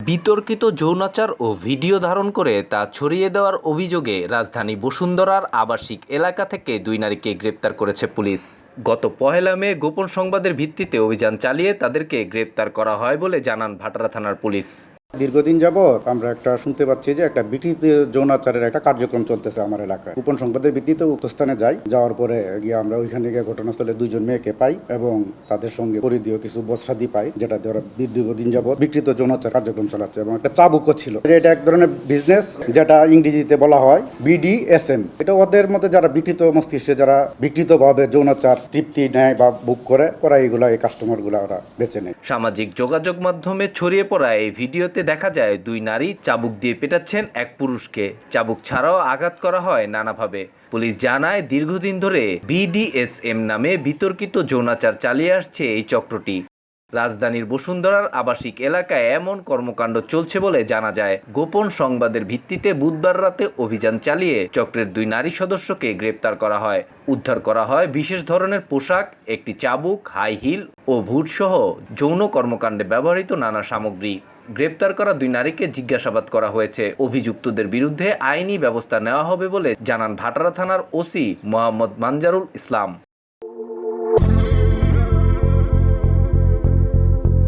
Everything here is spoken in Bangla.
বিতর্কিত যৌনাচার ও ভিডিও ধারণ করে তা ছড়িয়ে দেওয়ার অভিযোগে রাজধানী বসুন্ধরার আবাসিক এলাকা থেকে দুই নারীকে গ্রেপ্তার করেছে পুলিশ। গত পহেলা মে গোপন সংবাদের ভিত্তিতে অভিযান চালিয়ে তাদেরকে গ্রেপ্তার করা হয় বলে জানান ভাটারা থানার পুলিশ। দীর্ঘদিন যাবৎ আমরা একটা শুনতে পাচ্ছি যে একটা বিকৃত যৌনাচারের একটা কার্যক্রম চলতেছে আমার এলাকায়। গোপন সংবাদের ভিত্তিতে উক্ত স্থানে যাই, যাওয়ার পরে গিয়ে আমরা ওইখানে গিয়ে ঘটনাস্থলে দুজন মেয়েকে পাই এবং তাদের সঙ্গে পরিধীয় কিছু বস্ত্রাদি পাই, যেটা ওরা দীর্ঘদিন যাবৎ বিকৃত যৌনাচার কার্যক্রম চালাচ্ছে এবং একটা চাবুকও ছিল। এটা এক ধরনের বিজনেস যেটা ইংরেজিতে বলা হয় বিডিএসএম এটা ওদের মধ্যে যারা বিকৃত মস্তিষ্কে যারা বিকৃতভাবে যৌনাচার তৃপ্তি নেয় বা বুক করে, ওরা এইগুলা এই কাস্টমারগুলো ওরা বেছে নেয়। সামাজিক যোগাযোগ মাধ্যমে ছড়িয়ে পড়া এই ভিডিওতে দেখা যায়, দুই নারী চাবুক দিয়ে পেটাচ্ছেন এক পুরুষকে। চাবুক ছাড়াও আঘাত করা হয় নানাভাবে। পুলিশ জানায়, দীর্ঘদিন ধরে বিডিএসএম নামে বিতর্কিত যৌনাচার চালিয়ে আসছে এই চক্রটি। রাজধানীর বসুন্ধরার আবাসিক এলাকায় এমন কর্মকাণ্ড চলছে বলে জানা যায়। গোপন সংবাদের ভিত্তিতে বুধবার রাতে অভিযান চালিয়ে চক্রের দুই নারী সদস্যকে গ্রেপ্তার করা হয়। উদ্ধার করা হয় বিশেষ ধরনের পোশাক, একটি চাবুক, হাই হিল ও ভুটসহ যৌন কর্মকাণ্ডে ব্যবহৃত নানা সামগ্রী। গ্রেপ্তার করা দুই নারীকে জিজ্ঞাসাবাদ করা হয়েছে। অভিযুক্তদের বিরুদ্ধে আইনি ব্যবস্থা নেওয়া হবে বলে জানান ভাটারা থানার ওসি মোহাম্মদ মানজারুল ইসলাম।